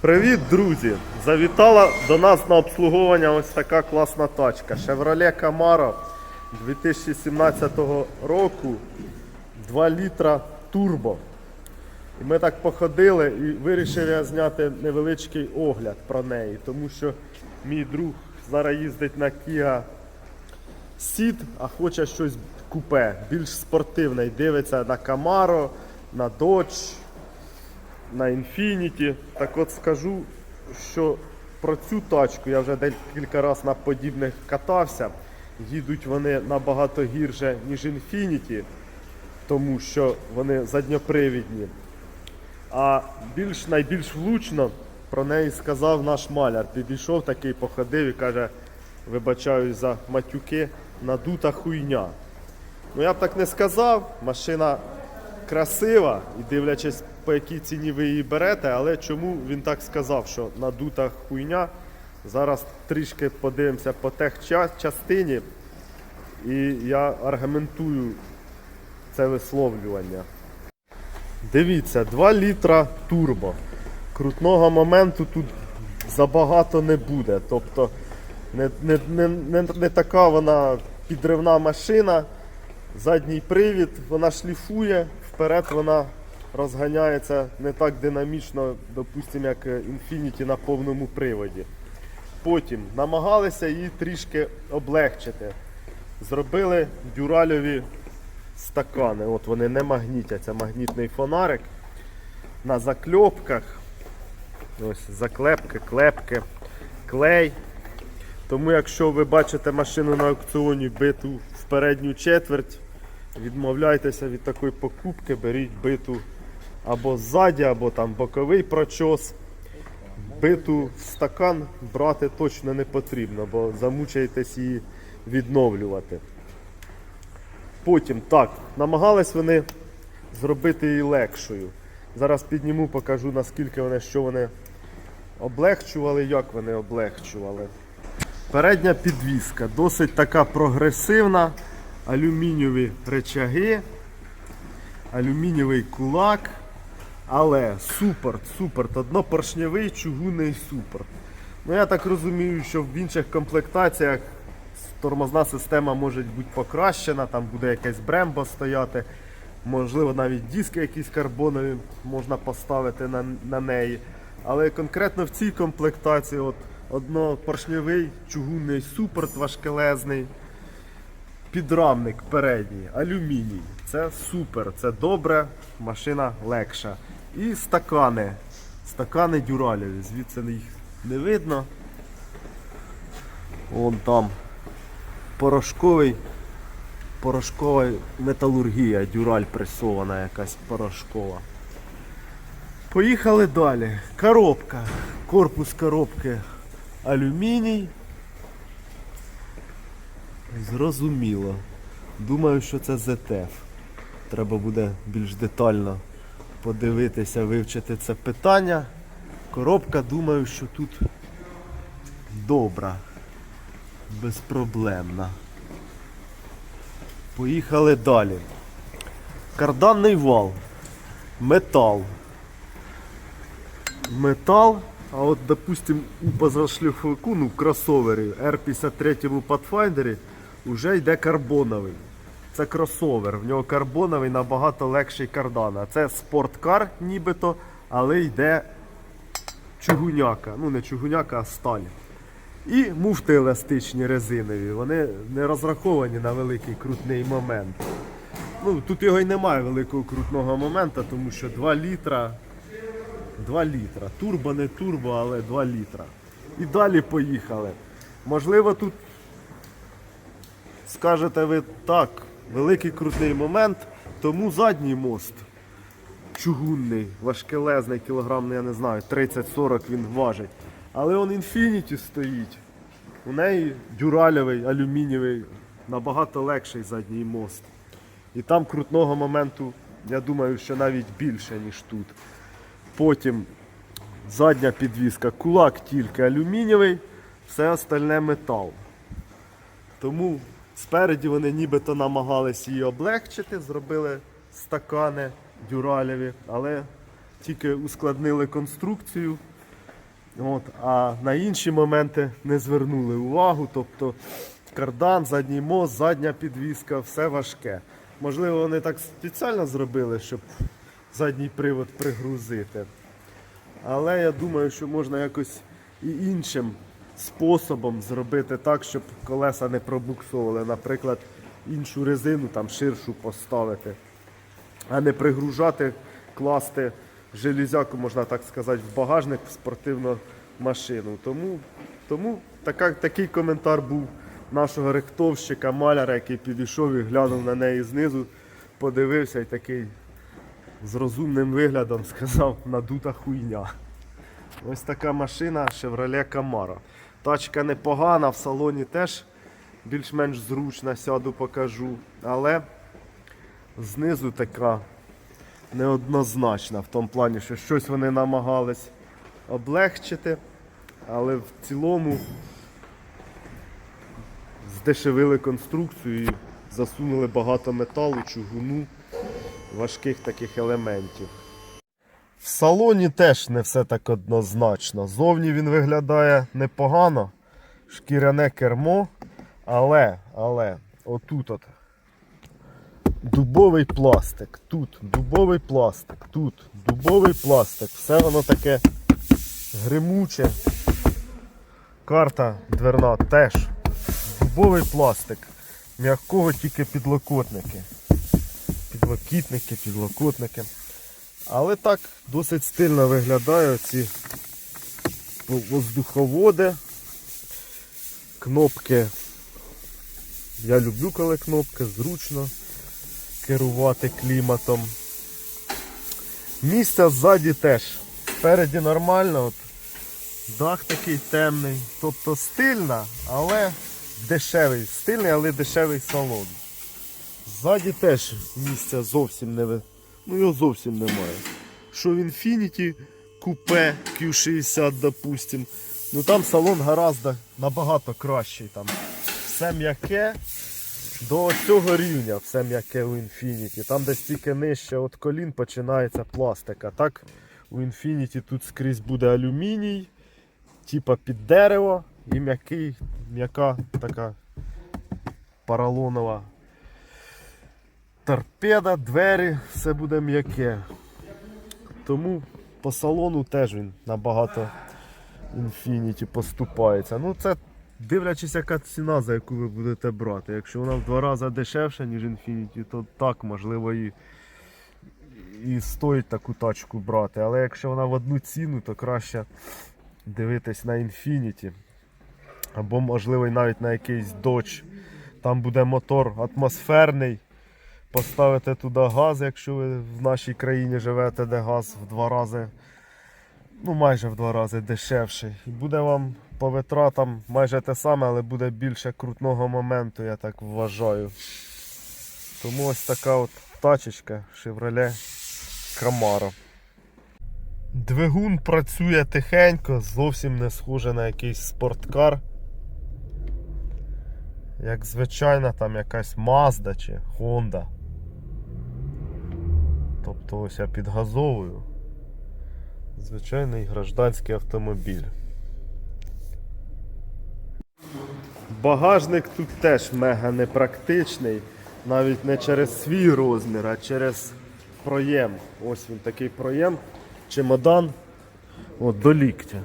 Привіт, друзі! Завітала до нас на обслуговування ось така класна тачка. Chevrolet Camaro 2017 року 2 літра турбо. І ми так походили і вирішив я зняти невеличкий огляд про неї, тому що мій друг зараз їздить на Kia Ceed, а хоче щось купе, більш спортивне. І дивиться на Camaro, на Dodge, на Infinity. Так от скажу, що про цю тачку я вже декілька разів на подібних катався. Їдуть вони набагато гірше, ніж Infinity, тому що вони задньопривідні. А більш найбільш влучно про неї сказав наш маляр. Підійшов такий, походив і каже, вибачаюсь за матюки, надута хуйня. Ну я б так не сказав, машина красива і дивлячись, по якій ціні ви її берете, але чому він так сказав, що надута хуйня. Зараз трішки подивимося по техчастині і я аргументую це висловлювання. Дивіться, 2 літра турбо. Крутного моменту тут забагато не буде. Тобто не, не, не, не, не така вона підривна машина. Задній привід, вона шліфує, вперед вона розганяється не так динамічно, допустимо, як Infinity на повному приводі. Потім намагалися її трішки облегчити. Зробили дюральові стакани. От вони не магнітяться, магнітний фонарик. На закльопках. Ось заклепки, клепки, клей. Тому якщо ви бачите машину на аукціоні биту в передню четверть, відмовляйтеся від такої покупки, беріть биту або ззаді, або там боковий прочос. Биту в стакан брати точно не потрібно, бо замучаєтесь її відновлювати. Потім так, намагались вони зробити її легшою. Зараз підніму, покажу наскільки вони, що вони облегчували, як вони облегчували. Передня підвіска досить така прогресивна, алюмінієві речаги, алюмінієвий кулак, але супорт, супорт, однопоршневий чугунний супорт. Ну я так розумію, що в інших комплектаціях тормозна система може бути покращена, там буде якесь брембо стояти, можливо навіть диски якісь карбонові можна поставити на, на неї. Але конкретно в цій комплектації от, однопоршневий чугунний супорт важкелезний, підрамник передній, алюміній. Це супер, це добре, машина легша. І стакани. Стакани дюралеві, звідси їх не видно. Вон там порошковий, порошкова металургія, дюраль пресована якась порошкова. Поїхали далі. Коробка. Корпус коробки алюміній. Зрозуміло. Думаю, що це ZF. Треба буде більш детально подивитися, вивчити це питання. Коробка, думаю, що тут добра, безпроблемна. Поїхали далі. Карданний вал. Метал. Метал. А от, допустим, у позашліфовику, ну, кросовері R53 Pathfinder вже йде карбоновий. Це кросовер, в нього карбоновий набагато легший кардан. А це спорткар нібито, але йде чугуняка. Ну не чугуняка, а сталь. І муфти еластичні резинові. Вони не розраховані на великий крутний момент. Ну, тут його й немає великого крутного моменту, тому що 2 літра. 2 літра. Турбо не турбо, але 2 літра. І далі поїхали. Можливо, тут скажете ви так, великий крутий момент, тому задній мост чугунний, важкелезний, кілограм, я не знаю, 30-40 він важить. Але он Infinity стоїть. У неї дюральовий, алюмінієвий, набагато легший задній мост. І там крутного моменту, я думаю, що навіть більше, ніж тут. Потім задня підвіска, кулак тільки алюмінієвий, все остальне метал. Тому спереді вони нібито намагались її облегчити, зробили стакани дюралеві, але тільки ускладнили конструкцію От, а на інші моменти не звернули увагу. Тобто кардан, задній мост, задня підвіска, все важке. Можливо, вони так спеціально зробили, щоб задній привод пригрузити. Але я думаю, що можна якось і іншим способом зробити так, щоб колеса не пробуксовували. Наприклад, іншу резину там ширшу поставити, а не пригружати, класти железяку, можна так сказати, в багажник в спортивну машину. Тому, тому така, такий коментар був нашого рихтовщика, маляра, який підійшов і глянув на неї знизу, подивився і такий з розумним виглядом сказав надута хуйня. Ось така машина Chevrolet Camaro. Тачка непогана, в салоні теж більш-менш зручна, сяду покажу. Але знизу така неоднозначна в тому плані, що щось вони намагались облегчити, але в цілому здешевили конструкцію і засунули багато металу, чугуну, важких таких елементів. В салоні теж не все так однозначно. Зовні він виглядає непогано, шкіряне кермо, але, але, отут от дубовий пластик, тут дубовий пластик, тут дубовий пластик. Все воно таке гримуче. Карта дверна теж дубовий пластик. М'якого тільки підлокотники. Підлокітники, підлокотники. Але так досить стильно виглядає ці воздуховоди. Кнопки. Я люблю, коли кнопки, зручно керувати кліматом. Місця ззаді теж. Спереді нормально. От. Дах такий темний. Тобто стильна, але дешевий. Стильний, але дешевий салон. Ззаді теж місця зовсім не ви- Ну його зовсім немає. Що в Infiniti купе Q60, допустим. Ну там салон гораздо набагато кращий. Там все м'яке до цього рівня, все м'яке у Infiniti. Там десь тільки нижче від колін починається пластика. Так у Infiniti тут скрізь буде алюміній, типа під дерево і м'який, м'яка така поролонова торпеда, двері, все буде м'яке. Тому по салону теж він набагато Infinity поступається. Ну це дивлячись, яка ціна, за яку ви будете брати. Якщо вона в два рази дешевша, ніж Infinity, то так, можливо, і, і стоїть таку тачку брати. Але якщо вона в одну ціну, то краще дивитись на Infinity. Або, можливо, навіть на якийсь Dodge. Там буде мотор атмосферний. Поставити туди газ, якщо ви в нашій країні живете, де газ в два рази, ну майже в два рази дешевший. І буде вам по витратам майже те саме, але буде більше крутного моменту, я так вважаю. Тому ось така от тачечка Chevrolet Camaro. Двигун працює тихенько, зовсім не схоже на якийсь спорткар. Як звичайна там якась Mazda чи Honda. Тобто ось я підгазовую. Звичайний гражданський автомобіль. Багажник тут теж мега непрактичний, навіть не через свій розмір, а через проєм. Ось він такий проєм, чемодан от, до ліктя.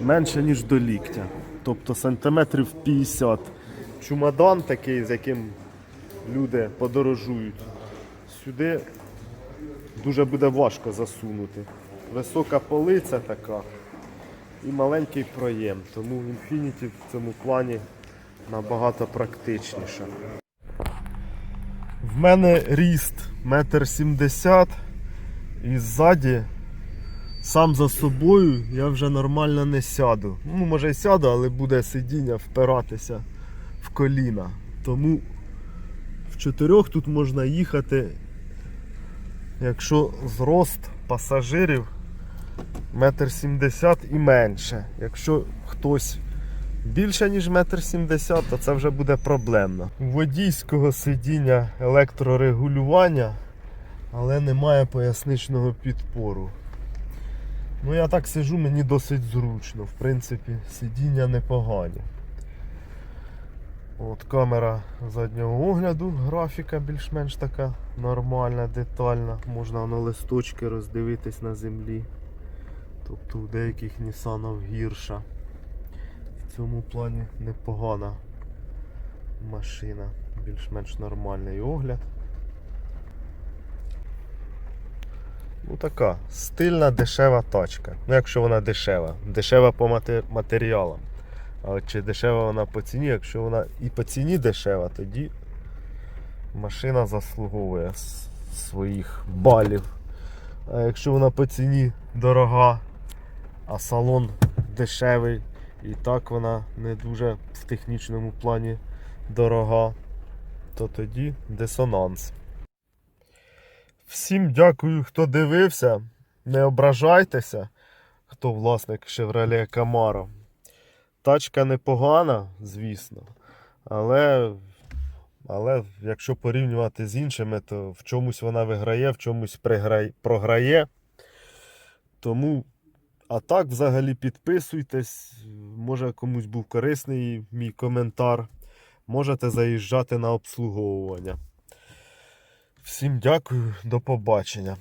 Менше, ніж до ліктя. Тобто сантиметрів 50. Чумадан такий, з яким люди подорожують. Сюди дуже буде важко засунути. Висока полиця така і маленький проєм. Тому Infiniti в цьому плані набагато практичніша. В мене ріст 1,70 м і ззаді сам за собою я вже нормально не сяду. Ну, може й сяду, але буде сидіння впиратися в коліна. Тому в чотирьох тут можна їхати, якщо зрост пасажирів метр сімдесят і менше. Якщо хтось більше, ніж метр сімдесят, то це вже буде проблемно. У водійського сидіння електрорегулювання, але немає поясничного підпору. Ну я так сижу, мені досить зручно. В принципі, сидіння непогані. От камера заднього огляду, графіка більш-менш така нормальна, детальна. Можна на листочки роздивитись на землі. Тобто у деяких Нісанів гірша. В цьому плані непогана машина. Більш-менш нормальний огляд. Ну така стильна дешева тачка. Ну якщо вона дешева. Дешева по матеріалам. А от чи дешева вона по ціні, якщо вона і по ціні дешева, тоді машина заслуговує своїх балів. А якщо вона по ціні дорога, а салон дешевий, і так вона не дуже в технічному плані дорога, то тоді дисонанс. Всім дякую, хто дивився. Не ображайтеся, хто власник Chevrolet Camaro. Тачка непогана, звісно. Але, але якщо порівнювати з іншими, то в чомусь вона виграє, в чомусь приграє, програє. Тому, а так, взагалі, підписуйтесь. Може комусь був корисний мій коментар. Можете заїжджати на обслуговування. Всім дякую, до побачення.